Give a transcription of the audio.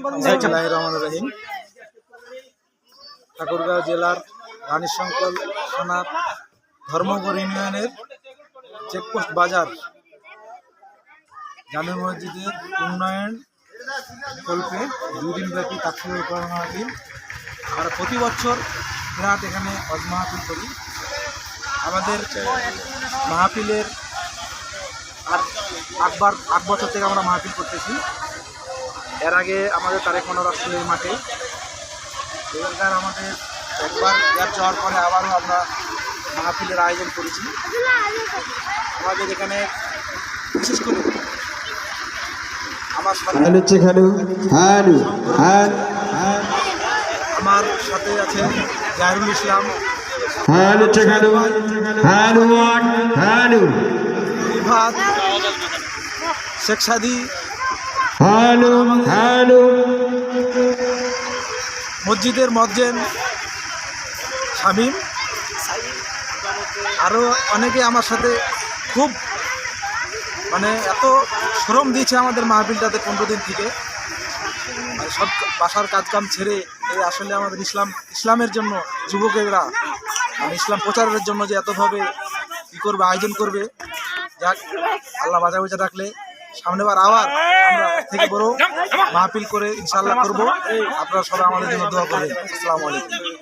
বিসমিল্লাহির রহমানির রহিম। ঠাকুরগাঁও জেলার রানীশঙ্কল থানার ধর্মগড় ইউনিয়নের চেকপোস্ট বাজার জামে মসজিদের উন্নয়ন কল্পে দুই দিনব্যাপী তাৎক্ষণিক মাহফিল আমরা প্রতি বছর ফেরাত এখানে হজ করি। আমাদের মাহফিলের আটবার আট বছর থেকে আমরা মাহফিল করতেছি। এর আগে আমাদের তারেক মনোর আসছিল এই মাঠে। এবার আমাদের একবার গ্যাপ যাওয়ার পরে আবারও আমরা মাহফিলের আয়োজন করেছি। আমাদের এখানে বিশেষ করে আমার সাথে হ্যালো আমার সাথে আছে জাহিরুল ইসলাম। শেখ সাদি মসজিদের মজ্জেন শামীম। আরও অনেকে আমার সাথে খুব মানে এত শ্রম দিয়েছে আমাদের মাহফিলটাতে পনেরো দিন থেকে। মানে সব বাসার কাজকাম ছেড়ে এই আসলে আমাদের ইসলাম, ইসলামের জন্য যুবকেরা মানে ইসলাম প্রচারের জন্য যে এতভাবে কী করবে, আয়োজন করবে। যাক, আল্লাহ বাজা বাজা রাখলে সামনেবার আবার আমরা থেকে বড় মাহফিল করে ইনশাল্লাহ করব। আপনারা সবাই আমাদের জন্য দোয়া করবেন। আসসালামু আলাইকুম।